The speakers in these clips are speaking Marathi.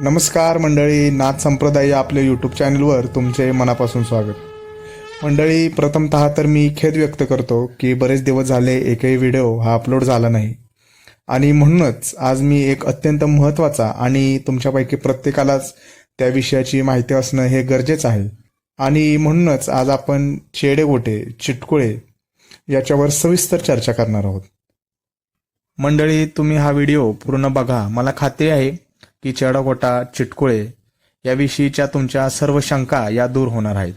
नमस्कार मंडळी नाथ संप्रदाय या आपल्या यूट्यूब चॅनलवर तुमचे मनापासून स्वागत. मंडळी प्रथमत तर मी खेद व्यक्त करतो की बरेच दिवस झाले एकही व्हिडिओ हा अपलोड झाला नाही. आणि म्हणूनच आज मी एक अत्यंत महत्त्वाचा आणि तुमच्यापैकी प्रत्येकालाच त्या विषयाची माहिती असणं हे गरजेचं आहे. आणि म्हणूनच आज आपण चेडेगोटे चिटकुळे याच्यावर सविस्तर चर्चा करणार आहोत. मंडळी तुम्ही हा व्हिडिओ पूर्ण बघा. मला खात्री आहे की चेडागोटा चिटकुळे याविषयीच्या तुमच्या सर्व शंका या दूर होणार आहेत.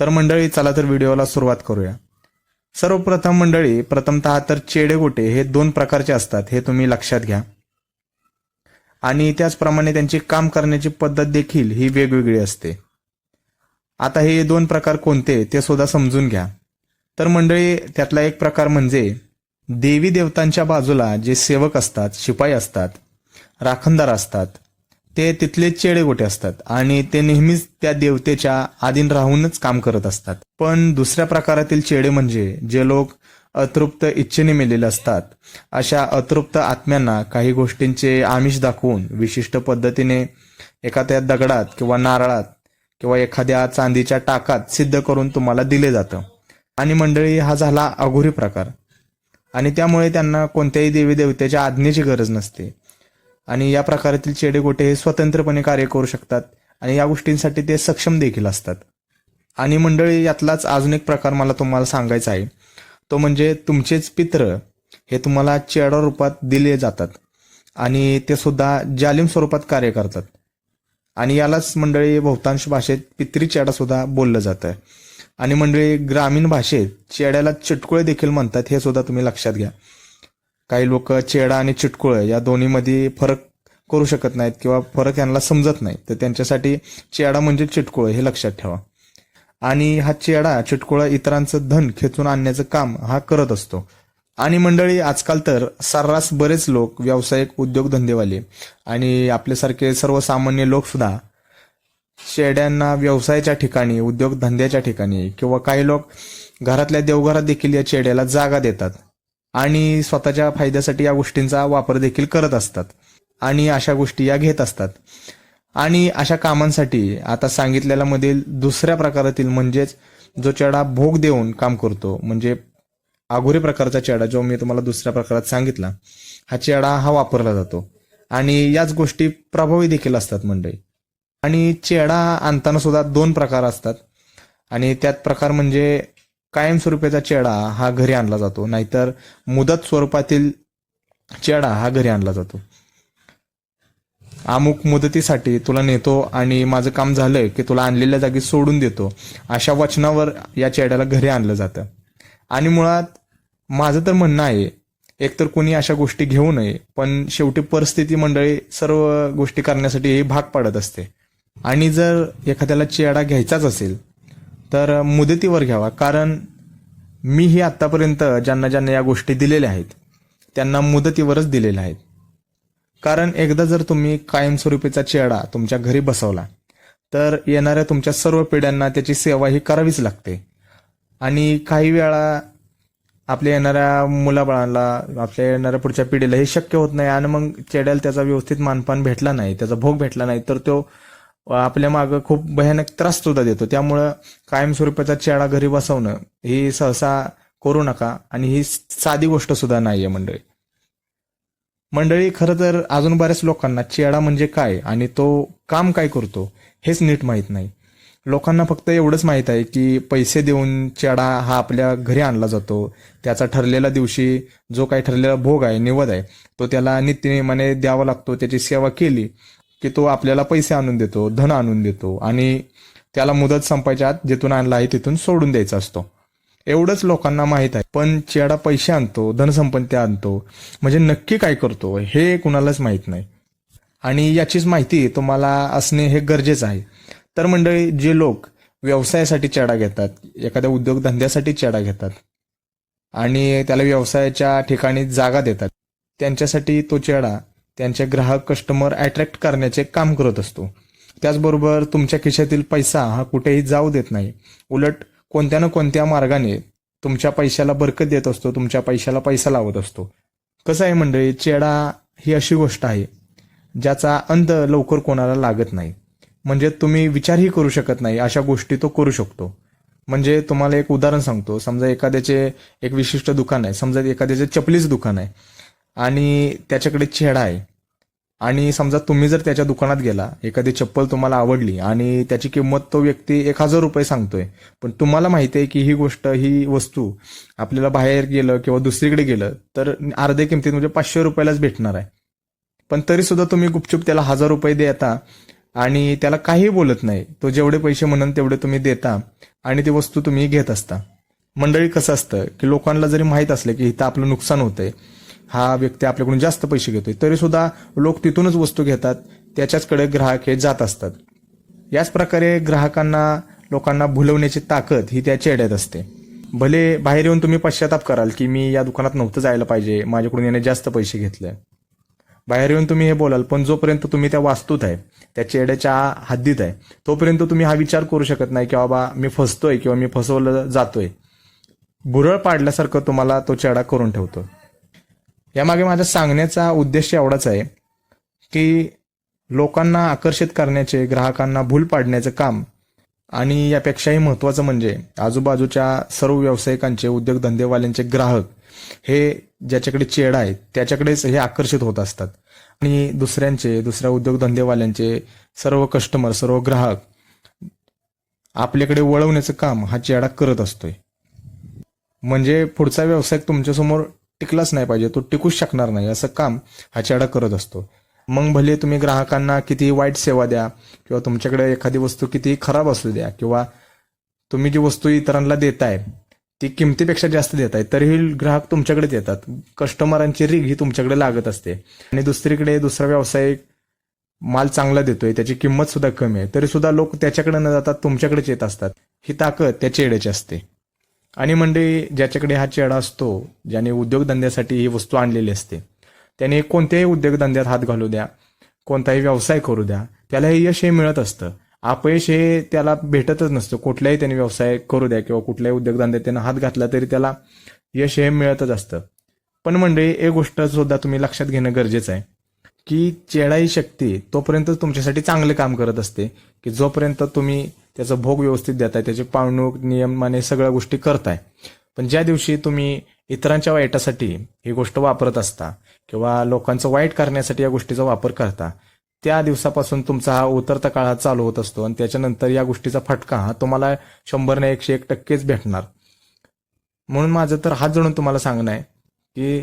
तर मंडळी चला तर व्हिडिओला सुरुवात करूया. सर्वप्रथम मंडळी प्रथमतः तर चेडेगोटे हे दोन प्रकारचे असतात हे तुम्ही लक्षात घ्या. आणि त्याचप्रमाणे त्यांची काम करण्याची पद्धत देखील ही वेगवेगळी असते. आता हे दोन प्रकार कोणते ते सुद्धा समजून घ्या. तर मंडळी त्यातला एक प्रकार म्हणजे देवी देवतांच्या बाजूला जे सेवक असतात शिपाई असतात राखणदार असतात. ते तिथले चेडेगोटे असतात आणि ते नेहमीच त्या देवतेच्या आधीन राहूनच काम करत असतात. पण दुसऱ्या प्रकारातील चेडे म्हणजे जे लोक अतृप्त इच्छेने मेलेले असतात अशा अतृप्त आत्म्यांना काही गोष्टींचे आमिष दाखवून विशिष्ट पद्धतीने एखाद्या दगडात किंवा नारळात किंवा एखाद्या चांदीच्या टाकात सिद्ध करून तुम्हाला दिले जातं. आणि मंडळी हा झाला अघोरी प्रकार. आणि त्यामुळे त्यांना कोणत्याही देवी देवतेच्या आज्ञेची गरज नसते. आणि या प्रकारातील चेडेगोटे हे स्वतंत्रपणे कार्य करू शकतात आणि या गोष्टींसाठी ते सक्षम देखील असतात. आणि मंडळी यातलाच अजून एक प्रकार मला तुम्हाला सांगायचा आहे. तो म्हणजे तुमचेच पित्र हे तुम्हाला चेडा रूपात दिले जातात आणि ते सुद्धा जालिम स्वरूपात कार्य करतात. आणि यालाच मंडळी बहुतांश भाषेत पित्री चेडा सुद्धा बोललं जातं. आणि मंडळी ग्रामीण भाषेत चेड्याला चिटकुळे देखील म्हणतात हे सुद्धा तुम्ही लक्षात घ्या. काही लोक चेडा आणि चिटकुळ या दोन्हीमध्ये फरक करू शकत नाहीत किंवा फरक यांना समजत नाही तर त्यांच्यासाठी चेडा म्हणजे चिटकुळ हे लक्षात ठेवा. आणि हा चेडा चिटकुळ इतरांचं धन खेचून आणण्याचं काम हा करत असतो. आणि मंडळी आजकाल तर सर्रास बरेच लोक व्यावसायिक उद्योगधंदेवाले आणि आपल्यासारखे सर्वसामान्य लोकसुद्धा शेड्यांना व्यवसायाच्या ठिकाणी उद्योगधंद्याच्या ठिकाणी किंवा काही लोक घरातल्या देवघरात देखील या चेड्याला जागा देतात. आणि स्वतःच्या फायद्यासाठी या गोष्टींचा वापर देखील करत असतात आणि अशा गोष्टी या घेत असतात. आणि अशा कामांसाठी आता सांगितलेल्या मधील दुसऱ्या प्रकारातील म्हणजेच जो चेडा भोग देऊन काम करतो म्हणजे आघोरी प्रकारचा चेडा जो मी तुम्हाला दुसऱ्या प्रकारात सांगितला हा चेडा हा वापरला जातो. आणि याच गोष्टी प्रभावी देखील असतात मंडळी. आणि चेडा आणताना सुद्धा दोन प्रकार असतात. आणि त्यात प्रकार म्हणजे कायमस्वरूपीचा चेडा हा घरी आणला जातो. नाहीतर मुदत स्वरूपातील चेडा हा घरी आणला जातो. अमुक मुदतीसाठी तुला नेतो आणि माझं काम झालंय की तुला आणलेल्या जागी सोडून देतो. अशा वचनावर या चेड्याला घरी आणलं जातं. आणि मुळात माझं तर म्हणणं आहे एकतर कोणी अशा गोष्टी घेऊ नये पण शेवटी परिस्थिती मंडळी सर्व गोष्टी करण्यासाठी हे भाग पडत असते. आणि जर एखाद्याला चेडा घ्यायचाच असेल तर मुदतीवर घ्यावा. कारण मी ही आत्तापर्यंत ज्यांना ज्यांना या गोष्टी दिलेल्या आहेत त्यांना मुदतीवरच दिलेल्या आहेत. कारण एकदा जर तुम्ही कायमस्वरूपीचा चेडा तुमच्या घरी बसवला तर येणाऱ्या तुमच्या सर्व पिढ्यांना त्याची सेवा ही करावीच लागते. आणि काही वेळा आपल्या येणाऱ्या मुलाबाळांना आपल्या येणाऱ्या पुढच्या पिढीला हे शक्य होत नाही आणि मग चेड्याला त्याचा व्यवस्थित मानपान भेटला नाही त्याचा भोग भेटला नाही तर तो आपल्या मागं खूप भयानक त्रास सुद्धा देतो. त्यामुळं कायमस्वरूपाचा चेडा घरी बसवणं ही सहसा करू नका आणि ही साधी गोष्ट सुद्धा नाहीये मंडळी. मंडळी खरं तर अजून बऱ्याच लोकांना चेडा म्हणजे काय आणि तो काम काय करतो हेच नीट माहीत नाही. लोकांना फक्त एवढंच माहीत आहे की पैसे देऊन चेडा हा आपल्या घरी आणला जातो. त्याचा ठरलेल्या दिवशी जो काही ठरलेला भोग आहे निवद आहे तो त्याला नित्यनेमाने द्यावा लागतो त्याची सेवा केली. की तो आपल्याला पैसे आणून देतो धन आणून देतो आणि त्याला मुदत संपायच्या आत जिथून आणला आहे तिथून सोडून द्यायचा असतो. एवढंच लोकांना माहीत आहे. पण चेडा पैसे आणतो धनसंपत्ती आणतो म्हणजे नक्की काय करतो हे कुणालाच माहीत नाही. आणि याचीच माहिती तुम्हाला असणे हे गरजेचं आहे. तर मंडळी जे लोक व्यवसायासाठी चेडा घेतात एखाद्या उद्योगधंद्यासाठी चेडा घेतात आणि त्याला व्यवसायाच्या ठिकाणी जागा देतात त्यांच्यासाठी तो चेडा त्यांचे ग्राहक कस्टमर अट्रॅक्ट करण्याचे काम करत असतो. त्याचबरोबर तुमच्या खिशातील पैसा हा कुठेही जाऊ देत नाही. उलट कोणत्या ना कोणत्या मार्गाने तुमच्या पैशाला बरकत देत असतो तुमच्या पैशाला पैसा लावत असतो. कसं आहे मंडळी चेडा ही अशी गोष्ट आहे ज्याचा अंत लवकर कोणाला लागत नाही. म्हणजे तुम्ही विचारही करू शकत नाही अशा गोष्टी तो करू शकतो. म्हणजे तुम्हाला एक उदाहरण सांगतो समजा एखाद्याचे एक विशिष्ट दुकान आहे समजा एखाद्याचे चपलीच दुकान आहे. आणि त्याच्याकडे छेडा आहे. आणि समजा तुम्ही जर त्याच्या दुकानात गेला एखादी चप्पल तुम्हाला आवडली आणि त्याची किंमत तो व्यक्ती एक हजार रुपये सांगतोय पण तुम्हाला माहिती आहे की ही गोष्ट ही वस्तू आपल्याला बाहेर गेलं किंवा दुसरीकडे गेलं तर अर्ध्या किमतीत म्हणजे पाचशे रुपयालाच भेटणार आहे. पण तरी सुद्धा तुम्ही गुपचूप त्याला हजार रुपये देता आणि त्याला काही बोलत नाही. तो जेवढे पैसे म्हणून तेवढे तुम्ही देता आणि ती वस्तू तुम्ही घेत असता. मंडळी कसं असतं की लोकांना जरी माहीत असलं की इथं आपलं नुकसान होतंय हा व्यक्ती आपल्याकडून जास्त पैसे घेतोय. तरी सुद्धा लोक तिथूनच वस्तू घेतात त्याच्याचकडे ग्राहक हे जात असतात. याच प्रकारे ग्राहकांना लोकांना भुलवण्याची ताकद ही त्या चेड्यात असते. भले बाहेर येऊन तुम्ही पश्चाताप कराल की मी या दुकानात नव्हतं जायला पाहिजे माझ्याकडून याने जास्त पैसे घेतले. बाहेर येऊन तुम्ही हे बोलाल पण जोपर्यंत तुम्ही त्या वास्तूत आहे त्या चेड्याच्या हद्दीत आहे तोपर्यंत तुम्ही हा विचार करू शकत नाही की बाबा मी फसतोय किंवा मी फसवलं जातोय. भुरळ पाडल्यासारखं तुम्हाला तो चेडा करून ठेवतो. यामागे माझा सांगण्याचा उद्देश एवढाच आहे की लोकांना आकर्षित करण्याचे ग्राहकांना भूल पाडण्याचं काम आणि यापेक्षाही महत्त्वाचं म्हणजे आजूबाजूच्या सर्व व्यावसायिकांचे उद्योगधंदेवाल्यांचे ग्राहक हे ज्याच्याकडे चेडा आहे त्याच्याकडेच हे आकर्षित होत असतात. आणि दुसऱ्यांचे दुसऱ्या उद्योगधंदेवाल्यांचे सर्व कस्टमर सर्व ग्राहक आपल्याकडे वळवण्याचं काम हा चेडा करत असतोय. म्हणजे पुढचा व्यावसायिक तुमच्यासमोर टिकलाच नाही पाहिजे तो टिकूच शकणार नाही असं काम हा चेडा करत असतो. मग भले तुम्ही ग्राहकांना किती वाईट सेवा द्या किंवा तुमच्याकडे एखादी वस्तू किती खराब असू द्या किंवा तुम्ही जी वस्तू इतरांना देताय ती किमतीपेक्षा जास्त देताय तरीही ग्राहक तुमच्याकडेच येतात कस्टमरांची रिग ही तुमच्याकडे लागत असते. आणि दुसरीकडे दुसरा व्यावसायिक माल चांगला देतोय त्याची किंमत सुद्धा कमी आहे तरी सुद्धा लोक त्याच्याकडे न जातात तुमच्याकडेच येत असतात. ही ताकद त्या चेड्याची असते. आणि म्हणजे ज्याच्याकडे हा चेडा असतो ज्याने उद्योगधंद्यासाठी ही वस्तू आणलेली असते त्याने कोणत्याही उद्योगधंद्यात हात घालू द्या कोणताही व्यवसाय करू द्या त्याला हे यश हे मिळत असतं. अपयश हे त्याला भेटतच नसतं. कुठल्याही त्याने व्यवसाय करू द्या किंवा कुठल्याही उद्योगधंद्यात त्यानं हात घातला तरी त्याला यश हे मिळतच असतं. पण म्हणजे एक गोष्ट सुद्धा तुम्ही लक्षात घेणं गरजेचं आहे. की चेडाई शक्ती तोपर्यंत तुमच्यासाठी चांगले काम करत असते की जोपर्यंत तुम्ही त्याचा भोग व्यवस्थित देताय त्याचे पाळणूक नियमाने सगळ्या गोष्टी करताय. पण ज्या दिवशी तुम्ही इतरांच्या वाईटासाठी ही गोष्ट वापरत असता किंवा लोकांचं वाईट करण्यासाठी या गोष्टीचा वापर करता त्या दिवसापासून तुमचा हा उतरता काळ हा चालू होत असतो आणि त्याच्यानंतर या गोष्टीचा फटका हा तुम्हाला शंभरने एकशे एक टक्केच भेटणार. म्हणून माझं तर हात जोडून तुम्हाला सांगणं आहे की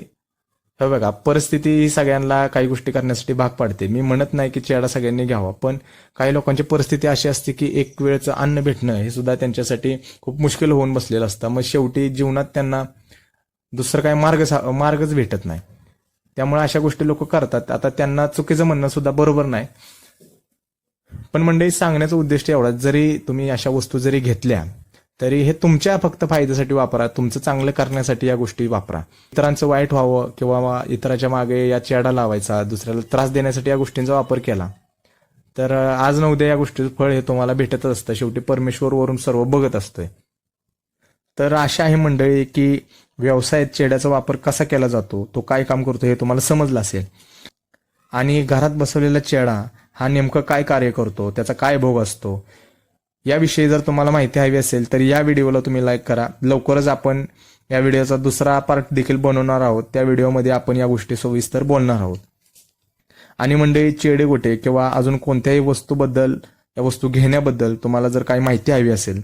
हे बघा परिस्थिती ही सगळ्यांना काही गोष्टी करण्यासाठी भाग पाडते. मी म्हणत नाही की चेडा सगळ्यांनी घ्यावा पण काही लोकांची परिस्थिती अशी असते की एक वेळचं अन्न भेटणं हे सुद्धा त्यांच्यासाठी खूप मुश्किल होऊन बसलेलं असतं. मग शेवटी जीवनात त्यांना दुसरं काही मार्ग सा- मार्गच भेटत नाही. त्यामुळे अशा गोष्टी लोक करतात. आता त्यांना चुकीचं म्हणणं सुद्धा बरोबर नाही. पण मंडळी सांगण्याचा उद्देश एवढा जरी तुम्ही अशा वस्तू जरी घेतल्या तरी हे तुमच्या फक्त फायद्यासाठी वापरा तुमचं चांगलं करण्यासाठी या गोष्टी वापरा. इतरांचं वाईट व्हावं किंवा इतराच्या मागे या चेडा लावायचा दुसऱ्याला त्रास देण्यासाठी या गोष्टींचा वापर केला तर आज न उद्या या गोष्टीचं फळ हे तुम्हाला भेटतच असतं. शेवटी परमेश्वर वरून सर्व बघत असतंय. तर अशा आहे मंडळी की व्यवसायात चेड्याचा वापर कसा केला जातो तो काय काम करतो हे तुम्हाला समजलं असेल. आणि घरात बसवलेला चेडा हा नेमकं काय कार्य करतो त्याचा काय भोग असतो याविषयी जर तुम्हाला माहिती हवी असेल तर या व्हिडिओला तुम्ही लाईक करा. लवकरच आपण या व्हिडिओचा दुसरा पार्ट देखील बनवणार आहोत. त्या व्हिडिओमध्ये आपण या गोष्टी सविस्तर बोलणार आहोत. आणि मंडळी चेडे गोटे किंवा अजून कोणत्याही वस्तूबद्दल या वस्तू घेण्याबद्दल तुम्हाला जर काही माहिती हवी असेल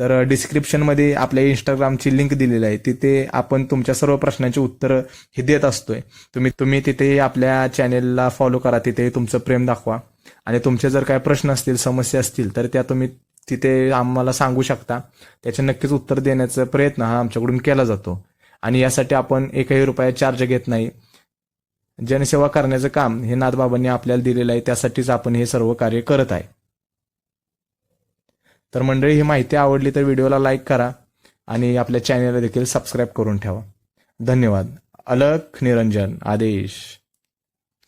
तर डिस्क्रिप्शनमध्ये आपल्या इंस्टाग्रामची लिंक दिलेली आहे. तिथे आपण तुमच्या सर्व प्रश्नांची उत्तरं हे देत असतोय. तुम्ही तुम्ही तिथे आपल्या चॅनेलला फॉलो करा. तिथे तुमचं प्रेम दाखवा. आणि तुमचे जर काही प्रश्न असतील समस्या असतील तर त्या तुम्ही तिथे आम्हाला सांगू शकता. त्याचे नक्कीच उत्तर देण्याचा प्रयत्न हा आमच्याकडून केला जातो. आणि यासाठी आपण एकही रुपया चार्ज घेत नाही. जनसेवा करण्याचं काम हे नाथबाबांनी आपल्याला दिलेलं आहे. त्यासाठीच आपण हे सर्व कार्य करत आहे. तर मंडळी ही माहिती आवडली तर व्हिडिओला लाईक करा आणि आपल्या चॅनेलला देखील सबस्क्राईब करून ठेवा. धन्यवाद. अलख निरंजन. आदेश.